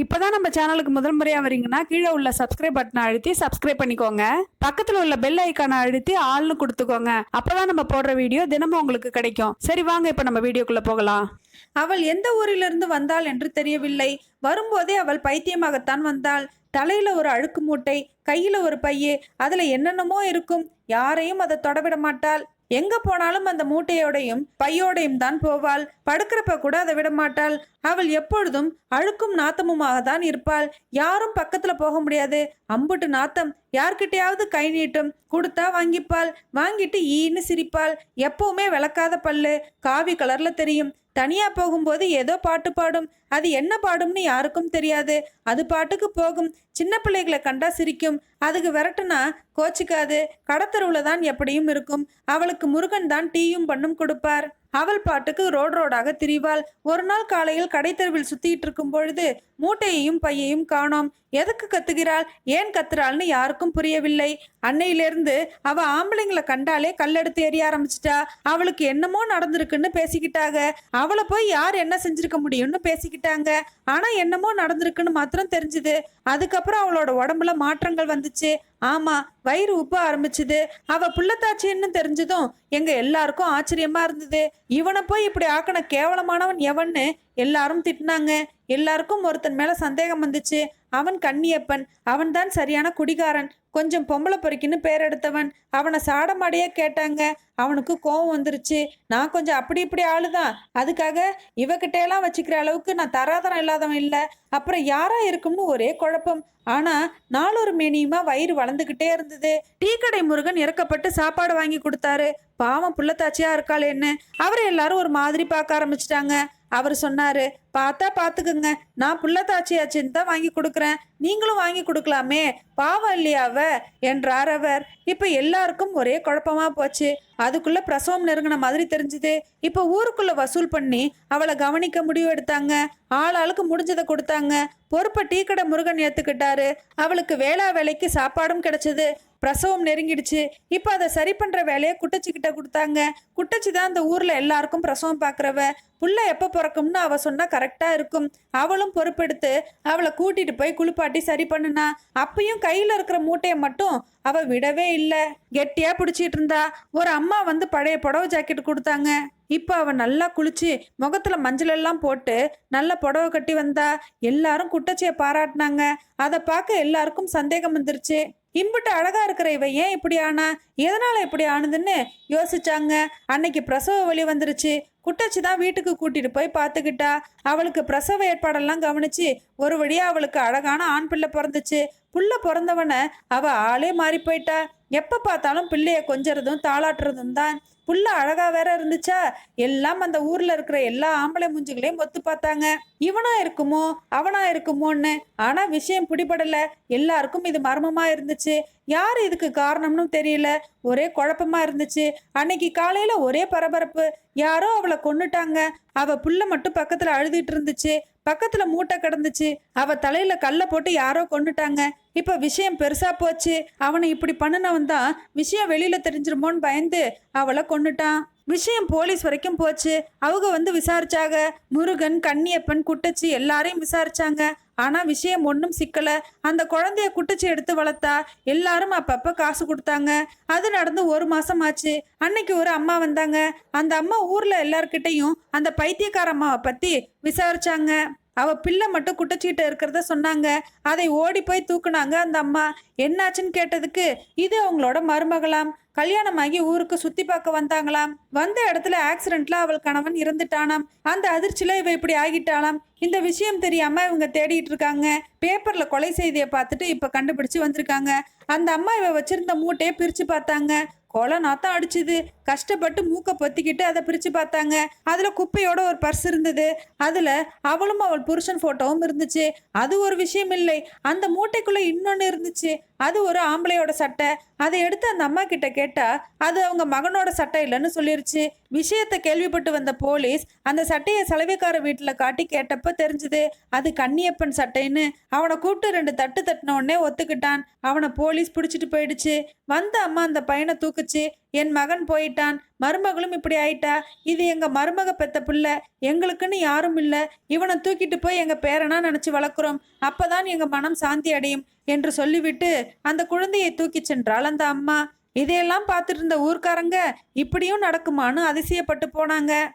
இப்போதான் நம்ம சேனலுக்கு முதல் முறையாக வரீங்கன்னா கீழே உள்ள சப்ஸ்கிரைப் பட்டனை அழுத்தி சப்ஸ்கிரைப் பண்ணிக்கோங்க. பக்கத்தில் உள்ள பெல் ஐக்கானை அழுத்தி ஆள்னு கொடுத்துக்கோங்க. அப்போதான் நம்ம போடுற வீடியோ தினமும் உங்களுக்கு கிடைக்கும். சரி வாங்க இப்போ நம்ம வீடியோக்குள்ளே போகலாம். அவள் எந்த ஊரிலிருந்து வந்தாள் என்று தெரியவில்லை. வரும்போதே அவள் பைத்தியமாகத்தான் வந்தாள். தலையில ஒரு அழுக்கு மூட்டை கையில ஒரு பையே அதுல என்னென்னமோ இருக்கும். யாரையும் அதை தொடவிட மாட்டாள். எங்க போனாலும் அந்த மூட்டையோடையும் பையோடையும் தான் போவாள். படுக்கிறப்ப கூட அதை விட மாட்டாள் அவள் எப்பொழுதும் அழுக்கும் நாத்தமுமாக தான் இருப்பாள். யாரும் பக்கத்துல போக முடியாது. அம்புட்டு நாத்தம் யார்கிட்டயாவது கை நீட்டும் கொடுத்தா வாங்கிப்பாள். வாங்கிட்டு ஈன்னு சிரிப்பாள். எப்பவுமே விளக்காத பல்லு காவி கலர்ல தெரியும். தனியா போகும்போது ஏதோ பாட்டு பாடும். அது என்ன பாடும்னு யாருக்கும் தெரியாது. அது பாட்டுக்கு போகும். சின்ன பிள்ளைகளை கண்டா சிரிக்கும். அதுக்கு விரட்டுனா கோச்சிக்காது. கடத்தருவில் தான் எப்படியும் இருக்கும். அவளுக்கு முருகன் தான் டீயும் பண்ணும் கொடுப்பார். அவள் பாட்டுக்கு ரோடு ரோடாக திரிவாள். ஒரு நாள் காலையில் கடைத்தருவில் சுத்திட்டு இருக்கும் பொழுது மூட்டையையும் பையையும் காணோம். எதுக்கு கத்துகிறாள்? ஏன் கத்துறாள்னு யாருக்கும் புரியவில்லை. அன்னையிலிருந்து அவ ஆம்பளைங்களை கண்டாலே கல்லெடுத்து எறிய ஆரம்பிச்சிட்டா. அவளுக்கு என்னமோ நடந்திருக்குன்னு பேசிக்கிட்டாங்க. அவளை போய் யார் என்ன செஞ்சிருக்க முடியும்னு பேசிக்கிட்டாங்க. ஆனா என்னமோ நடந்திருக்குன்னு மாத்திரம் தெரிஞ்சுது. அதுக்கப்புறம் அவளோட உடம்புல மாற்றங்கள் வந்து வந்துச்சு. ஆமா வயிறு உப்ப ஆரம்பிச்சுது. அவ புள்ளத்தாச்சின்னு தெரிஞ்சதும் எங்க எல்லாருக்கும் ஆச்சரியமா இருந்தது. இவனை போய் இப்படி ஆக்கின கேவலமானவன் எவன்னு எல்லாரும் திட்டினாங்க. எல்லாருக்கும் ஒருத்தன் மேல சந்தேகம் வந்துச்சு. அவன் கண்ணியப்பன் அவன் தான் சரியான குடிகாரன். கொஞ்சம் பொம்பளை பொறுக்கின்னு பேர் எடுத்தவன் அவனை சாடமாடியே கேட்டாங்க. அவனுக்கு கோவம் வந்துருச்சு. நான் கொஞ்சம் அப்படி இப்படி ஆளுதான். அதுக்காக இவகிட்டையெல்லாம் வச்சுக்கிற அளவுக்கு நான் தராதரம் இல்லாதவன் இல்லை. அப்புறம் யாரா இருக்கும்னு ஒரே குழப்பம். ஆனா நாளொரு மேனியுமா வயிறு வளர்ந்துகிட்டே இருந்தது. டீ கடை முருகன் இறக்கப்பட்டு சாப்பாடு வாங்கி கொடுத்தாரு. பாவம் புள்ளத்தாச்சியா இருக்காளேன்னு. அவரை எல்லாரும் ஒரு மாதிரி பார்க்க ஆரம்பிச்சிட்டாங்க. அவர் சொன்னாரு பார்த்தா பார்த்துக்குங்க. நான் புள்ளத்தாச்சியாச்சின்னு தான் வாங்கி கொடுக்குறேன். நீங்களும் வாங்கி கொடுக்கலாமே. பாவம் இல்லையாவ என்றார் அவர். இப்போ எல்லாருக்கும் ஒரே குழப்பமா போச்சு. அதுக்குள்ள பிரசவம் நெருங்கின மாதிரி தெரிஞ்சுது. இப்போ ஊருக்குள்ள வசூல் பண்ணி அவளை கவனிக்க முடிவு எடுத்தாங்க. ஆளாளுக்கு முடிஞ்சதை கொடுத்தாங்க. பொறுப்பை டீ கடை முருகன் ஏத்துக்கிட்டாரு. அவளுக்கு வேளா வேலைக்கு சாப்பாடும் கிடைச்சது. பிரசவம் நெருங்கிடுச்சு. இப்போ அதை சரி பண்ணுற வேலையை குட்டச்சிக்கிட்ட கொடுத்தாங்க. குட்டச்சி தான் அந்த ஊரில் எல்லாருக்கும் பிரசவம் பார்க்குறவ புள்ள எப்போ பிறக்கும்னு அவள் சொன்னால் கரெக்டாக இருக்கும். அவளும் பொறுப்பெடுத்து அவளை கூட்டிகிட்டு போய் குளிப்பாட்டி சரி பண்ணுனா. அப்பயும் கையில் இருக்கிற மூட்டையை மட்டும் அவள் விடவே இல்லை. கெட்டியாக பிடிச்சிட்டு இருந்தா. ஒரு அம்மா வந்து பழைய புடவை ஜாக்கெட் கொடுத்தாங்க. இப்போ அவள் நல்லா குளிச்சு முகத்தில் மஞ்சள் எல்லாம் போட்டு நல்ல புடவை கட்டி வந்தா எல்லாரும் குட்டச்சியை பாராட்டினாங்க. அதை பார்க்க எல்லாருக்கும் சந்தேகம் வந்துருச்சு. இம்புட்டு அழகா இருக்கிற இவ ஏன் இப்படி ஆனா? எதனால இப்படி ஆனதுன்னு யோசிச்சாங்க. அன்னைக்கு பிரசவ வலி வந்துருச்சு. குட்டச்சி தான் வீட்டுக்கு கூட்டிட்டு போய் பார்த்துக்கிட்டா. அவளுக்கு பிரசவ ஏற்பாடெல்லாம் கவனிச்சு ஒரு வழியா அவளுக்கு அழகான ஆண் பிள்ளை பிறந்துச்சு. புள்ள பிறந்தவன அவ ஆளே மாறி போயிட்டா. எப்போ பார்த்தாலும் பிள்ளைய கொஞ்சறதும் தாளாட்டுறதும் தான். புள்ள அழகா வேற இருந்துச்சா? எல்லாம் அந்த ஊர்ல இருக்கிற எல்லா ஆம்பளை மூஞ்சுகளையும் ஒத்து பார்த்தாங்க. இவனா இருக்குமோ? அவனா இருக்குமோன்னு. ஆனா விஷயம் பிடிபடல. எல்லாருக்கும் இது மர்மமா இருந்துச்சு. யார் இதுக்கு காரணம்னு தெரியல. ஒரே குழப்பமா இருந்துச்சு. அன்னைக்கு காலையில ஒரே பரபரப்பு. யாரோ அவளை கொன்னுட்டாங்க. அவ புள்ள மட்டும் பக்கத்துல அழுதுட்டு இருந்துச்சு. பக்கத்துல மூட்டை கிடந்துச்சு. அவ தலையில கல்லை போட்டு யாரோ கொண்டுட்டாங்க இப்ப விஷயம் பெருசா போச்சு. அவனை இப்படி பண்ணுனவன் தான் விஷயம் வெளியில தெரிஞ்சிருமோன்னு பயந்து அவளை கொண்டுட்டான் விஷயம் போலீஸ் வரைக்கும் போச்சு. அவங்க வந்து விசாரிச்சாங்க. முருகன் கன்னியப்பன் குட்டச்சி எல்லாரையும் விசாரிச்சாங்க. ஆனா விஷயம் ஒன்றும் சிக்கல. அந்த குழந்தைய குட்டிச்சு எடுத்து வளர்த்தா எல்லாரும் அப்பப்ப காசு கொடுத்தாங்க. அது நடந்து ஒரு மாசம் ஆச்சு. அன்னைக்கு ஒரு அம்மா வந்தாங்க. அந்த அம்மா ஊர்ல எல்லார்கிட்டையும் அந்த பைத்தியக்கார அம்மாவை பத்தி விசாரிச்சாங்க. அவ பிள்ளை மட்டும் குட்டச்சிக்கிட்ட இருக்கிறத சொன்னாங்க. அதை ஓடி போய் தூக்குனாங்க அந்த அம்மா. என்னாச்சுன்னு கேட்டதுக்கு இது அவங்களோட மருமகளாம். கல்யாணமாகி ஊருக்கு சுத்தி பார்க்க வந்தாங்களாம். வந்த இடத்துல ஆக்சிடென்ட்ல அவள் கணவன் இறந்துட்டானாம். அந்த அதிர்ச்சியில இவ இப்படி ஆகிட்டாளாம். இந்த விஷயம் தெரியாம இவங்க தேடிட்டு இருக்காங்க. பேப்பர்ல கொலை செய்தியை பார்த்துட்டு இப்ப கண்டுபிடிச்சு வந்திருக்காங்க. அந்த அம்மா இவ வச்சிருந்த மூட்டையை பிரிச்சு பார்த்தாங்க. கொலை நாத்தம் அடிச்சுது. கஷ்டப்பட்டு மூக்க பொத்திக்கிட்டு அதை பிரிச்சு பார்த்தாங்க. அதுல குப்பையோட ஒரு பர்ஸ் இருந்தது. அதுல அவளும் அவள் புருஷன் போட்டோவும் இருந்துச்சு. அது ஒரு விஷயம் இல்லை. அந்த மூட்டைக்குள்ள இன்னொன்னு இருந்துச்சு. அது ஒரு ஆம்பளையோட சட்டை. அதை எடுத்து அந்த அம்மா கிட்ட கேட்டா அது அவங்க மகனோட சட்டை இல்லைன்னு சொல்லிருச்சு. விஷயத்தை கேள்விப்பட்டு வந்த போலீஸ் அந்த சட்டையை சலவைக்கார வீட்டுல காட்டி கேட்டப்ப தெரிஞ்சது? அது கன்னியப்பன் சட்டைன்னு அவனை கூப்பிட்டு ரெண்டு தட்டு தட்டின உடனே ஒத்துக்கிட்டான். அவனை போலீஸ் பிடிச்சிட்டு போயிடுச்சு. வந்த அம்மா அந்த பையனை தூக்குச்சு. என் மகன் போயிட்டான். மருமகளும் இப்படி ஆயிட்டா? இது எங்க மருமக பெத்த பிள்ளை. எங்களுக்குன்னு யாரும் இல்லை. இவனை தூக்கிட்டு போய் எங்க பேரனா நினைச்சு வளர்க்குறோம். அப்பதான் எங்க மனம் சாந்தி அடையும் என்று சொல்லிவிட்டு அந்த குழந்தையை தூக்கி சென்றாள் அந்த அம்மா. இதையெல்லாம் பார்த்துட்டு இருந்த ஊர்க்காரங்க இப்படியும் நடக்குமான்னு அதிசயப்பட்டு போனாங்க.